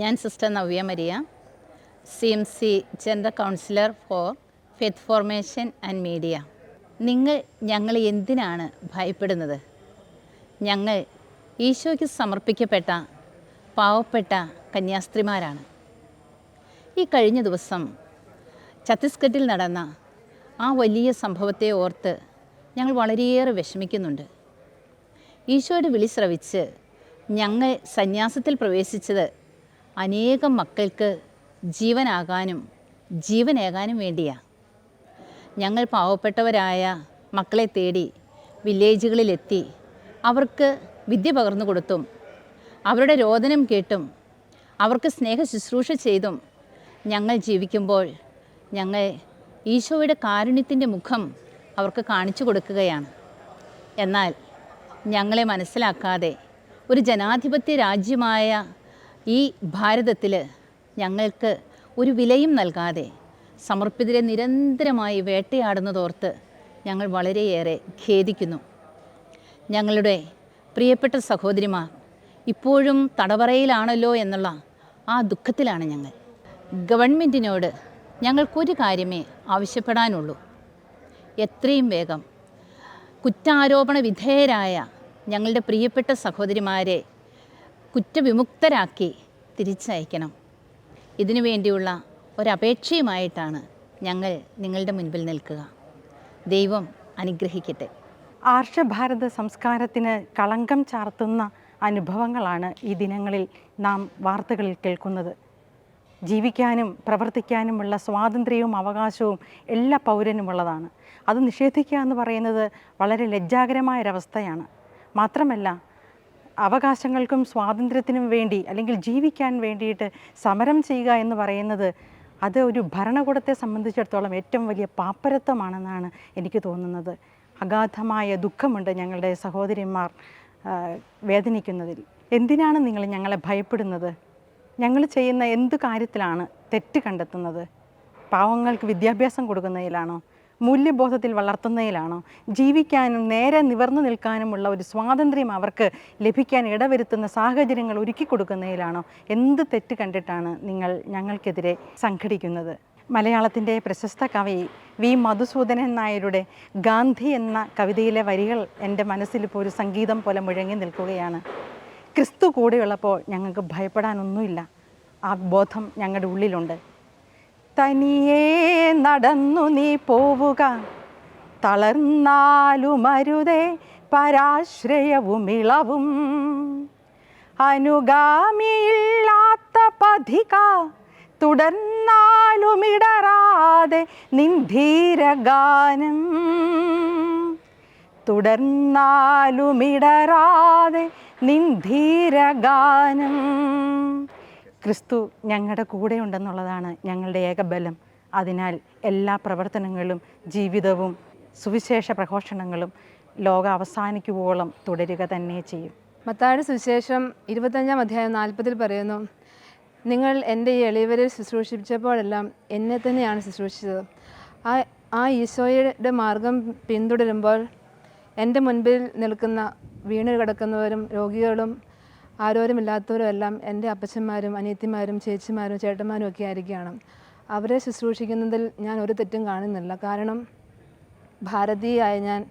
ഞാൻ sister Navya Maria C M C general councillor for faith formation and media. നിങ്ങൾ ഞങ്ങൾ എന്തിനാണ് ഭയപ്പെടുന്നത്? ഞങ്ങൾ ഈശോയ്ക്ക് സമർപ്പിക്കപ്പെട്ട പാവപ്പെട്ട കന്യാസ്ത്രീമാരാണ്. ഈ കഴിഞ്ഞ ദിവസം ഛത്തീസ്ഗഡിൽ നടന്ന ആ വലിയ സംഭവത്തെ ഓർത്ത് ഞങ്ങൾ വളരെയേറെ വിഷമിക്കുന്നുണ്ട്. ഈശോയുടെ വിളി ശ്രവിച്ച് ഞങ്ങൾ സന്യാസത്തിൽ പ്രവേശിച്ചത് അനേകം മക്കൾക്ക് ജീവനാകാനും ജീവനേകാനും വേണ്ടിയാണ് ഞങ്ങൾ പാവപ്പെട്ടവരായ മക്കളെ തേടി വില്ലേജുകളിലെത്തി അവർക്ക് വിദ്യ പകർന്നു കൊടുത്തും അവരുടെ രോദനം കേട്ടും അവർക്ക് സ്നേഹ ശുശ്രൂഷ ചെയ്തും ഞങ്ങൾ ജീവിക്കുമ്പോൾ ഞങ്ങൾ ഈശോയുടെ കാരുണ്യത്തിന്റെ മുഖം അവർക്ക് കാണിച്ചു കൊടുക്കുകയാണ്. എന്നാൽ ഞങ്ങളെ മനസ്സിലാക്കാതെ ഒരു ജനാധിപത്യ രാജ്യമായ ഈ ഭാരതത്തിൽ ഞങ്ങൾക്ക് ഒരു വിലയും നൽകാതെ സമർപ്പിതരെ നിരന്തരമായി വേട്ടയാടുന്നതോർത്ത് ഞങ്ങൾ വളരെയേറെ ഖേദിക്കുന്നു. ഞങ്ങളുടെ പ്രിയപ്പെട്ട സഹോദരിമാർ ഇപ്പോഴും തടവറയിലാണല്ലോ എന്നുള്ള ആ ദുഃഖത്തിലാണ് ഞങ്ങൾ. ഗവൺമെന്റിനോട് ഞങ്ങൾക്കൊരു കാര്യമേ ആവശ്യപ്പെടാനുള്ളൂ. എത്രയും വേഗം കുറ്റാരോപണ വിധേയരായ ഞങ്ങളുടെ പ്രിയപ്പെട്ട സഹോദരിമാരെ കുറ്റവിമുക്തരാക്കി തിരിച്ചയക്കണം. ഇതിനു വേണ്ടിയുള്ള ഒരപേക്ഷയുമായിട്ടാണ് ഞങ്ങൾ നിങ്ങളുടെ മുൻപിൽ നിൽക്കുക. ദൈവം അനുഗ്രഹിക്കട്ടെ. ആർഷഭാരത സംസ്കാരത്തിന് കളങ്കം ചാർത്തുന്ന അനുഭവങ്ങളാണ് ഈ ദിനങ്ങളിൽ നാം വാർത്തകളിൽ കേൾക്കുന്നത്. ജീവിക്കാനും പ്രവർത്തിക്കാനുമുള്ള സ്വാതന്ത്ര്യവും അവകാശവും എല്ലാ പൗരനുമുള്ളതാണ് അത് നിഷേധിക്കുക എന്ന് പറയുന്നത് വളരെ ലജ്ജാകരമായ ഒരവസ്ഥയാണ് മാത്രമല്ല അവകാശങ്ങൾക്കും സ്വാതന്ത്ര്യത്തിനും വേണ്ടി അല്ലെങ്കിൽ ജീവിക്കാൻ വേണ്ടിയിട്ട് സമരം ചെയ്യുക എന്ന് പറയുന്നത് അത് ഒരു ഭരണകൂടത്തെ സംബന്ധിച്ചിടത്തോളം ഏറ്റവും വലിയ പാപ്പരത്വമാണെന്നാണ് എനിക്ക് തോന്നുന്നത്. അഗാധമായ ദുഃഖമുണ്ട് ഞങ്ങളുടെ സഹോദരിമാർ വേദനിക്കുന്നതിൽ. എന്തിനാണ് നിങ്ങൾ ഞങ്ങളെ ഭയപ്പെടുന്നത്? ഞങ്ങൾ ചെയ്യുന്ന എന്ത് കാര്യത്തിലാണ് തെറ്റ് കണ്ടെത്തുന്നത്? പാവങ്ങൾക്ക് വിദ്യാഭ്യാസം കൊടുക്കുന്നതിലാണോ? മൂല്യബോധത്തിൽ വളർത്തുന്നതിലാണോ? ജീവിക്കാനും നേരെ നിവർന്നു നിൽക്കാനുമുള്ള ഒരു സ്വാതന്ത്ര്യം അവർക്ക് ലഭിക്കാൻ ഇടവരുത്തുന്ന സാഹചര്യങ്ങൾ ഒരുക്കി കൊടുക്കുന്നതിലാണോ? എന്ത് തെറ്റ് കണ്ടിട്ടാണ് നിങ്ങൾ ഞങ്ങൾക്കെതിരെ സംഘടിക്കുന്നത്? മലയാളത്തിന്റെ പ്രശസ്ത കവി വി. മധുസൂദനൻ നായരുടെ ഗാന്ധി എന്ന കവിതയിലെ വരികൾ എന്റെ മനസ്സിലിപ്പോൾ ഒരു സംഗീതം പോലെ മുഴങ്ങി നിൽക്കുകയാണ്. ക്രിസ്തു കൂടെയുള്ളപ്പോൾ ഞങ്ങൾക്ക് ഭയപ്പെടാനൊന്നുമില്ല. ആ ബോധം ഞങ്ങളുടെ ഉള്ളിലുണ്ട്. തനിയേ നടന്നു നീ പോവുക. തളർന്നാലുമരുതേ പരാശ്രയവും ഇളവും. അനുഗാമിയില്ലാത്ത പഥിക തുടർന്നാലുമിടറാതെ നിന്ധീരഗാനം തുടർന്നാലുമിടറാതെ നിന്ധീരഗാനം ക്രിസ്തു ഞങ്ങളുടെ കൂടെ ഉണ്ടെന്നുള്ളതാണ് ഞങ്ങളുടെ ഏകബലം. അതിനാൽ എല്ലാ പ്രവർത്തനങ്ങളും ജീവിതവും സുവിശേഷ പ്രഘോഷണങ്ങളും ലോകം അവസാനിക്കുവോളം തുടരുക തന്നെ ചെയ്യും. മത്തായുടെ സുവിശേഷം ഇരുപത്തഞ്ചാം അധ്യായം നാൽപ്പതിൽ പറയുന്നു നിങ്ങൾ എന്റെ ഈ എളിയവരെ ശുശ്രൂഷിച്ചപ്പോഴെല്ലാം എന്നെ തന്നെയാണ് ശുശ്രൂഷിച്ചത്. ആ ആ ഈശോയുടെ മാർഗം പിന്തുടരുമ്പോൾ എന്റെ മുൻപിൽ നിൽക്കുന്ന വീണ് കിടക്കുന്നവരും രോഗികളും ആരോരുമില്ലാത്തവരും എല്ലാം എന്റെ അപ്പച്ചന്മാരും അനിയത്തിമാരും ചേച്ചിമാരും ചേട്ടന്മാരും ഒക്കെ ആയിരിക്കുകയാണ്. അവരെ ശുശ്രൂഷിക്കുന്നതിൽ ഞാൻ ഒരു തെറ്റും കാണുന്നില്ല. കാരണം ഭാരതീയായ ഞാൻ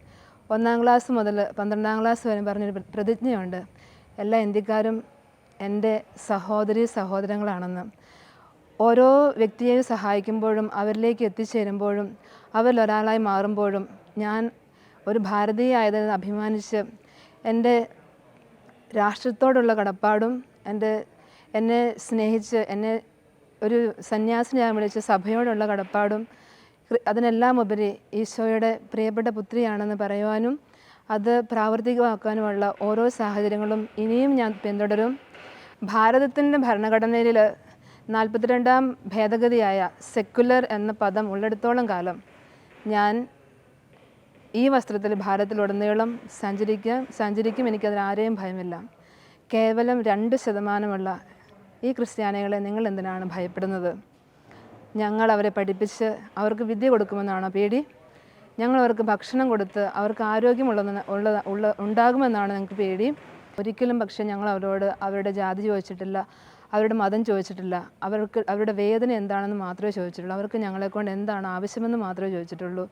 ഒന്നാം ക്ലാസ് മുതൽ പന്ത്രണ്ടാം ക്ലാസ് വരെ പറഞ്ഞൊരു പ്രതിജ്ഞയുണ്ട്. എല്ലാ ഇന്ത്യക്കാരും എന്റെ സഹോദരി സഹോദരങ്ങളാണെന്ന്. ഓരോ വ്യക്തിയെയും സഹായിക്കുമ്പോഴും അവരിലേക്ക് എത്തിച്ചേരുമ്പോഴും അവരിലൊരാളായി മാറുമ്പോഴും ഞാൻ ഒരു ഭാരതീയായതെന്ന് അഭിമാനിച്ച് എന്റെ രാഷ്ട്രത്തോടുള്ള കടപ്പാടും എന്റെ എന്നെ സ്നേഹിച്ച് എന്നെ ഒരു സന്യാസിനിയായി വിളിച്ച സഭയോടുള്ള കടപ്പാടും അതിനെല്ലാം ഉപരി ഈശോയുടെ പ്രിയപ്പെട്ട പുത്രിയാണെന്ന് പറയുവാനും അത് പ്രാവർത്തികമാക്കാനുമുള്ള ഓരോ സാഹചര്യങ്ങളും ഇനിയും ഞാൻ പിന്തുടരും. ഭാരതത്തിന്റെ ഭരണഘടനയിൽ നാൽപ്പത്തിരണ്ടാം ഭേദഗതിയായ സെക്കുലർ എന്ന പദം ഉള്ളിടത്തോളം കാലം ഞാൻ ഈ വസ്ത്രത്തിൽ ഭാരതത്തിലുടനീളം സഞ്ചരിക്കാൻ സഞ്ചരിക്കും എനിക്കതിൽ ആരെയും ഭയമില്ല. കേവലം രണ്ട് ശതമാനമുള്ള ഈ ക്രിസ്ത്യാനികളെ നിങ്ങൾ എന്തിനാണ് ഭയപ്പെടുന്നത്? ഞങ്ങൾ അവരെ പഠിപ്പിച്ച് അവർക്ക് വിദ്യ കൊടുക്കുമെന്നാണോ പേടി? ഞങ്ങൾ അവർക്ക് ഭക്ഷണം കൊടുത്ത് അവർക്ക് ആരോഗ്യമുള്ളതെന്ന് ഉള്ള ഉള്ള ഉണ്ടാകുമെന്നാണ് ഞങ്ങൾക്ക് പേടി. ഒരിക്കലും പക്ഷേ ഞങ്ങൾ അവരോട് അവരുടെ ജാതി ചോദിച്ചിട്ടില്ല. അവരുടെ മതം ചോദിച്ചിട്ടില്ല. അവർക്ക് അവരുടെ വേദന എന്താണെന്ന് മാത്രമേ ചോദിച്ചിട്ടുള്ളൂ. അവർക്ക് ഞങ്ങളെക്കൊണ്ട് എന്താണ് ആവശ്യമെന്ന് മാത്രമേ ചോദിച്ചിട്ടുള്ളൂ.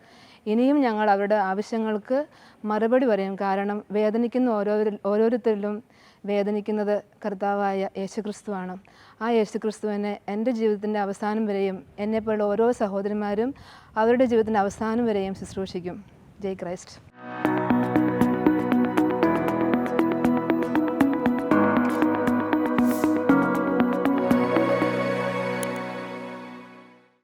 ഇനിയും ഞങ്ങൾ അവരുടെ ആവശ്യങ്ങൾക്ക് മറുപടി പറയും. കാരണം വേദനിക്കുന്ന ഓരോരു ഓരോരുത്തരിലും വേദനിക്കുന്നത് കർത്താവായ യേശുക്രിസ്തുവാണ്. ആ യേശുക്രിസ്തുവിനെ എന്റെ ജീവിതത്തിന്റെ അവസാനം വരെയും എന്നെപ്പോലുള്ള ഓരോ സഹോദരന്മാരും അവരുടെ ജീവിതത്തിന്റെ അവസാനം വരെയും ശുശ്രൂഷിക്കും. ജയ് ക്രൈസ്റ്റ്.